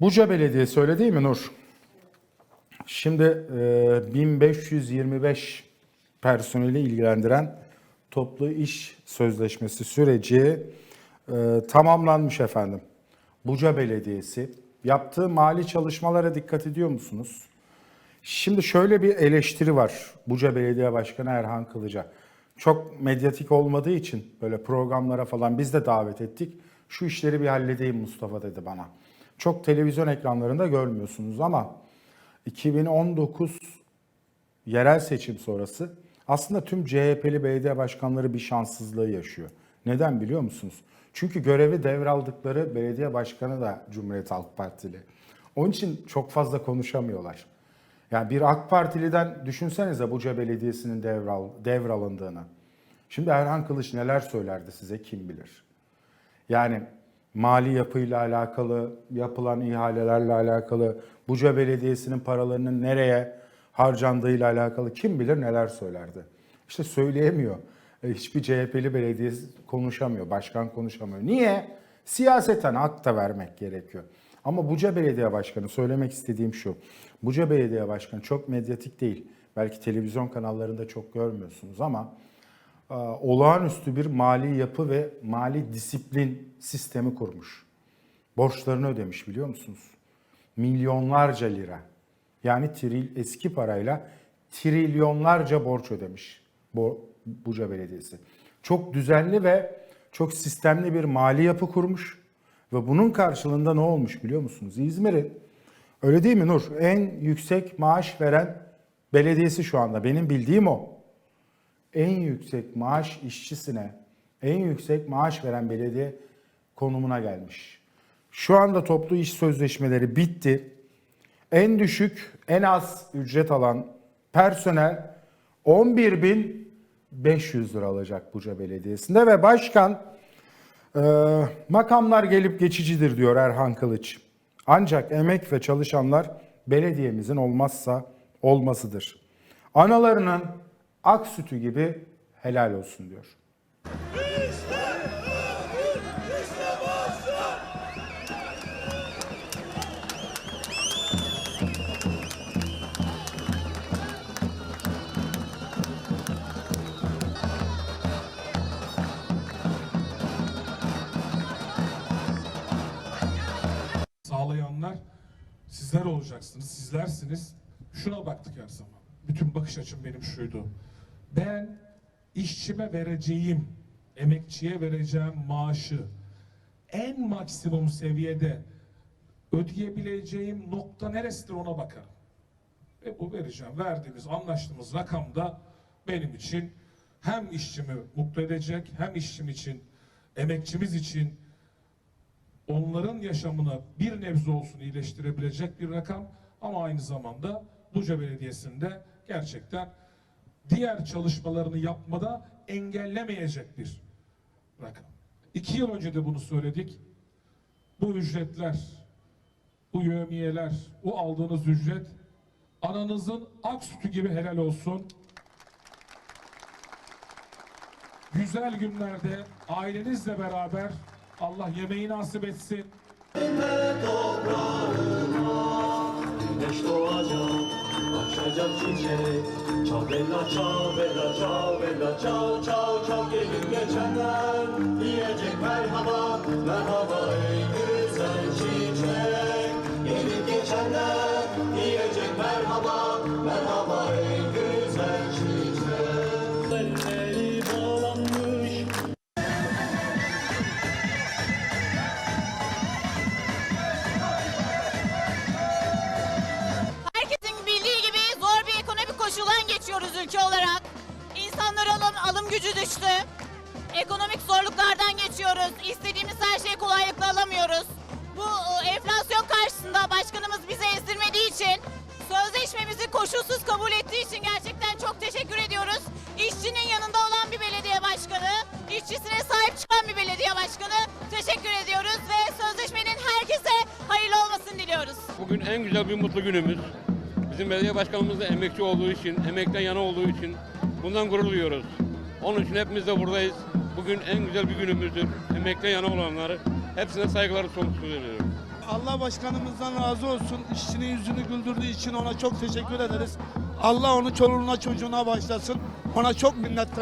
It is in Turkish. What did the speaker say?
Buca Belediyesi öyle değil mi Nur? Şimdi e, 1525 personeli ilgilendiren toplu iş sözleşmesi süreci e, tamamlanmış efendim. Buca Belediyesi yaptığı mali çalışmalara dikkat ediyor musunuz? Şimdi şöyle bir eleştiri var Buca Belediye Başkanı Erhan Kılıç'a. Çok medyatik olmadığı için böyle programlara falan biz de davet ettik. Şu işleri bir halledeyim Mustafa dedi bana. Çok televizyon ekranlarında görmüyorsunuz ama 2019 yerel seçim sonrası aslında tüm CHP'li belediye başkanları bir şanssızlığı yaşıyor. Neden biliyor musunuz? Çünkü görevi devraldıkları belediye başkanı da Cumhuriyet Halk Partili. Onun için çok fazla konuşamıyorlar. Yani bir AK Partili'den düşünsenize Buca Belediyesi'nin devral, devralındığını. Şimdi Erhan Kılıç neler söylerdi size kim bilir. Yani mali yapıyla alakalı, yapılan ihalelerle alakalı, Buca Belediyesi'nin paralarının nereye harcandığıyla alakalı kim bilir neler söylerdi. İşte söyleyemiyor. E, Hiçbir CHP'li belediye konuşamıyor, başkan konuşamıyor. Niye? Siyaseten hak da vermek gerekiyor. Ama Buca Belediye Başkanı söylemek istediğim şu. Buca Belediye Başkanı çok medyatik değil. Belki televizyon kanallarında çok görmüyorsunuz ama olağanüstü bir mali yapı ve mali disiplin sistemi kurmuş. Borçlarını ödemiş biliyor musunuz? Milyonlarca lira. Yani tril, eski parayla trilyonlarca borç ödemiş bu Buca Belediyesi. Çok düzenli ve çok sistemli bir mali yapı kurmuş. Ve bunun karşılığında ne olmuş biliyor musunuz? İzmir'in öyle değil mi Nur? En yüksek maaş veren belediyesi şu anda. Benim bildiğim o en yüksek maaş işçisine, en yüksek maaş veren belediye konumuna gelmiş. Şu anda toplu iş sözleşmeleri bitti. En düşük, en az ücret alan personel 11.500 lira alacak Buca Belediyesi'nde ve başkan e, makamlar gelip geçicidir diyor Erhan Kılıç. Ancak emek ve çalışanlar belediyemizin olmazsa olmasıdır. Analarının ak sütü gibi helal olsun diyor. sağlayanlar sizler olacaksınız, sizlersiniz. Şuna baktık her zaman. Bütün bakış açım benim şuydu. Ben işçime vereceğim, emekçiye vereceğim maaşı en maksimum seviyede ödeyebileceğim nokta neresidir ona bakarım. Ve bu vereceğim, verdiğimiz, anlaştığımız rakamda benim için hem işçimi mutlu edecek, hem işçim için, emekçimiz için onların yaşamını bir nebze olsun iyileştirebilecek bir rakam ama aynı zamanda Buca Belediyesi'nde gerçekten diğer çalışmalarını yapmada engellemeyecek bir rakam. İki yıl önce de bunu söyledik. Bu ücretler, bu yövmiyeler, bu aldığınız ücret ananızın ak sütü gibi helal olsun. Güzel günlerde ailenizle beraber Allah yemeği nasip etsin. Güneş doğacak, açacak çiçek Çavella çavella çavella çav çav çav Gelin geçenler diyecek merhaba Merhaba ey geçiyoruz ülke olarak. İnsanların alım, alım gücü düştü. Ekonomik zorluklardan geçiyoruz. İstediğimiz her şeyi kolaylıkla alamıyoruz. Bu e, enflasyon karşısında başkanımız bize ezdirmediği için, sözleşmemizi koşulsuz kabul ettiği için gerçekten çok teşekkür ediyoruz. İşçinin yanında olan bir belediye başkanı, işçisine sahip çıkan bir belediye başkanı teşekkür ediyoruz ve sözleşmenin herkese hayırlı olmasını diliyoruz. Bugün en güzel bir mutlu günümüz. Bizim belediye başkanımız da emekçi olduğu için, emekten yana olduğu için bundan gurur duyuyoruz. Onun için hepimiz de buradayız. Bugün en güzel bir günümüzdür. Emekten yana olanları hepsine saygıları sonsuz ediyorum. Allah başkanımızdan razı olsun. İşçinin yüzünü güldürdüğü için ona çok teşekkür ederiz. Allah onu çoluğuna çocuğuna başlasın. Ona çok minnettar.